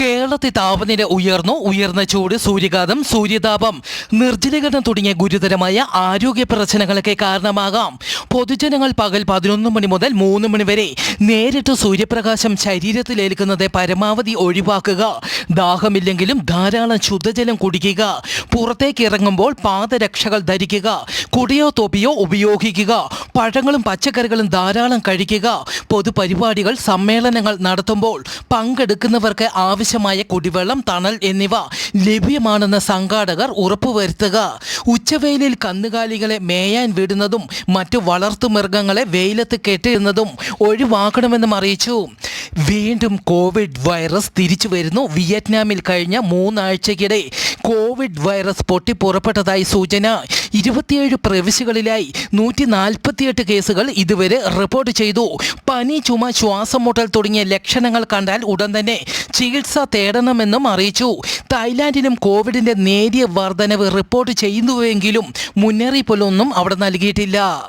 കേരളത്തെ താപനില ഉയർന്നു ഉയർന്ന ചൂട് സൂര്യഘാതം സൂര്യതാപം നിർജലീകരണം തുടങ്ങിയ ഗുരുതരമായ ആരോഗ്യ പ്രശ്നങ്ങളൊക്കെ കാരണമാകാം. പൊതുജനങ്ങൾ പകൽ പതിനൊന്ന് മണി മുതൽ മൂന്ന് മണി വരെ നേരിട്ട് സൂര്യപ്രകാശം ശരീരത്തിൽ ഏൽക്കുന്നത് പരമാവധി ഒഴിവാക്കുക. ദാഹമില്ലെങ്കിലും ധാരാളം ശുദ്ധജലം കുടിക്കുക. പുറത്തേക്ക് ഇറങ്ങുമ്പോൾ പാദരക്ഷകൾ ധരിക്കുക. കുടിയോ തൊപ്പിയോ ഉപയോഗിക്കുക. പഴങ്ങളും പച്ചക്കറികളും ധാരാളം കഴിക്കുക. പൊതുപരിപാടികൾ സമ്മേളനങ്ങൾ നടത്തുമ്പോൾ പങ്കെടുക്കുന്നവർക്ക് ആവശ്യമായ കുടിവെള്ളം തണൽ എന്നിവ ലഭ്യമാണെന്ന് സംഘാടകർ ഉറപ്പുവരുത്തുക. ഉച്ചവെയിലിൽ കന്നുകാലികളെ മേയാൻ വിടുന്നതും മറ്റു വളർത്തു വളർത്തുമൃഗങ്ങളെ വെയിലത്ത് കെട്ടിരുന്നതും ഒഴിവാക്കണമെന്നും അറിയിച്ചു. വീണ്ടും കോവിഡ് വൈറസ് തിരിച്ചു വരുന്നു. വിയറ്റ്നാമിൽ കഴിഞ്ഞ മൂന്നാഴ്ചയ്ക്കിടെ കോവിഡ് വൈറസ് പൊട്ടിപ്പുറപ്പെട്ടതായി സൂചന. ഇരുപത്തിയേഴ് പ്രവിശ്യകളിലായി നൂറ്റി നാൽപ്പത്തിയെട്ട് കേസുകൾ ഇതുവരെ റിപ്പോർട്ട് ചെയ്തു. പനി ചുമ ശ്വാസം മുട്ടൽ തുടങ്ങിയ ലക്ഷണങ്ങൾ കണ്ടാൽ ഉടൻ തന്നെ ചികിത്സ തേടണമെന്നും അറിയിച്ചു. തായ്ലാന്റിലും കോവിഡിന്റെ നേരിയ വർധനവ് റിപ്പോർട്ട് ചെയ്യുന്നുവെങ്കിലും മുന്നറിയിപ്പുകളൊന്നും അവിടെ നൽകിയിട്ടില്ല.